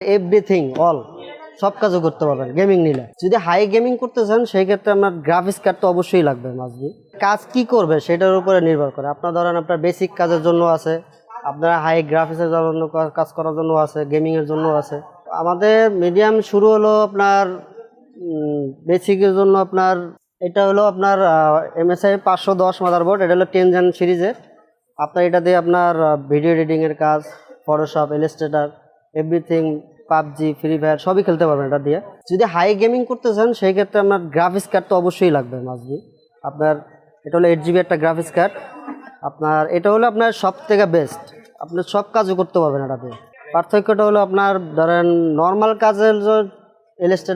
Everything all সব কাজও করতে পারবেন গেমিং নিলে। যদি হাই গেমিং করতে চান, সেই ক্ষেত্রে আপনার গ্রাফিক্স কার্ড তো অবশ্যই লাগবে মাসবি কাজ কি করবে, সেটার উপরে নির্ভর করে। আপনার ধরেন, আপনার বেসিক কাজের জন্য আছে, আপনার হাই গ্রাফিক্সের জন্য কাজ করার জন্য আছে গেমিংয়ের জন্য আছে। আমাদের মিডিয়াম শুরু হলো আপনার বেসিকের জন্য আপনার, এটা হলো আপনার এমএসআই পাঁচশো দশ মাদারবোর্ড এটা হলো টেন জেন সিরিজের। আপনার এটা দিয়ে আপনার ভিডিও এডিটিংয়ের কাজ Photoshop Illustrator everything PUBG free fire সবই খেলতে পারবেন এটা দিয়ে। যদি হাই গেমিং করতে চান, সেই ক্ষেত্রে আপনার গ্রাফিক্স কার্ড তো অবশ্যই লাগবে মাসবি আপনার, এটা হলো এইট জিবি একটা গ্রাফিক্স কার্ড আপনার, এটা হলো আপনার সব থেকে বেস্ট আপনি সব কাজও করতে পারবেন এটা দিয়ে। পার্থক্যটা হলো আপনার, ধরেন নর্মাল কাজের যে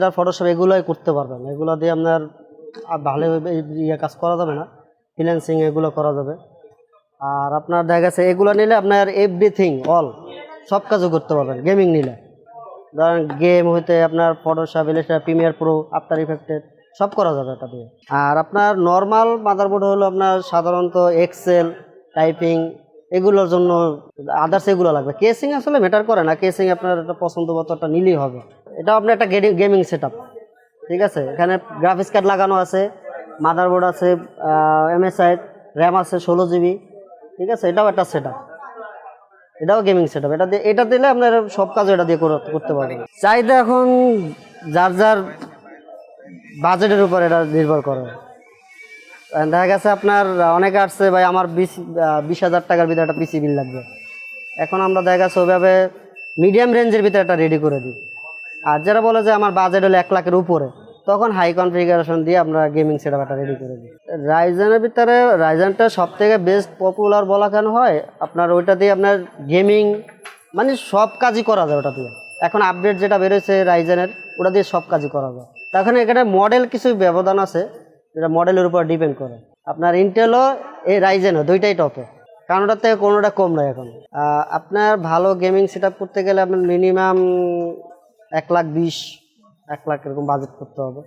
আর ফটোশপ এগুলোই করতে পারবেন। এগুলো দিয়ে আপনার ভালোভাবে ইয়ে কাজ করা যাবে না। ফ্রিল্যান্সিং এগুলো করা যাবে। আর আপনার দেখা গেছে, এগুলো নিলে আপনার এভরিথিং অল সব কাজও করতে পারবেন গেমিং নিলে। ধরেন গেম হইতে আপনার Photoshop Illustrator Premiere Pro after effected সব করা যাবে এটা দিয়ে। আর আপনার নর্মাল মাদারবোর্ড হলো আপনার সাধারণত এক্সেল টাইপিং এগুলোর জন্য আদার্স এগুলো লাগবে। কেসিং আসলে ম্যাটার করে না কেসিং আপনার একটা পছন্দ মতো একটা নিলেই হবে। এটা আপনার একটা গেমিং সেট ঠিক আছে? এখানে গ্রাফিক্স কার্ড লাগানো আছে মাদারবোর্ড আছে এমএসআই র্যাম আছে ষোলো জিবি ঠিক আছে? এটাও একটা সেট এটাও গেমিং সেট আপ এটা দিয়ে এটা দিলে আপনার সব কাজ এটা দিয়ে কর- করতে পারবেন। চাহিদা এখন যার যার বাজেটের উপর এটা নির্ভর করে। দেখা গেছে আপনার অনেকে আসছে, ভাই, আমার বিশ বিশ হাজার টাকার ভিতরে একটা পিসি বিল লাগবে। এখন আমরা দেখা গেছে ওইভাবে মিডিয়াম রেঞ্জের ভিতরে একটা রেডি করে দিই। আর যারা বলে যে আমার বাজেট হলো এক লাখের উপরে তখন হাই কনফিগারেশন দিয়ে আমরা গেমিং সেট একটা রেডি করে দিই। রাইজেনের ভিতরে রাইজেনটা সব থেকে বেস্ট পপুলার বলা কেন হয়? আপনার ওইটা দিয়ে আপনার গেমিং মানে সব কাজই করা যায় ওটা দিয়ে। এখন আপডেট যেটা বেরোয়েছে রাইজেনের ওটা দিয়ে সব কাজই করা যায়। তখন এখানে মডেল কিছু ব্যবধান আছে, যেটা মডেলের উপর ডিপেন্ড করে। আপনার ইন্টেলও এই রাইজেনও দুইটাই টপে কারণটার থেকে কোনোটা কম নয় এখন। আপনার ভালো গেমিং সেট করতে গেলে আপনার মিনিমাম এক লাখ বিশ এক লাখ এরকম বাজেট করতে হবে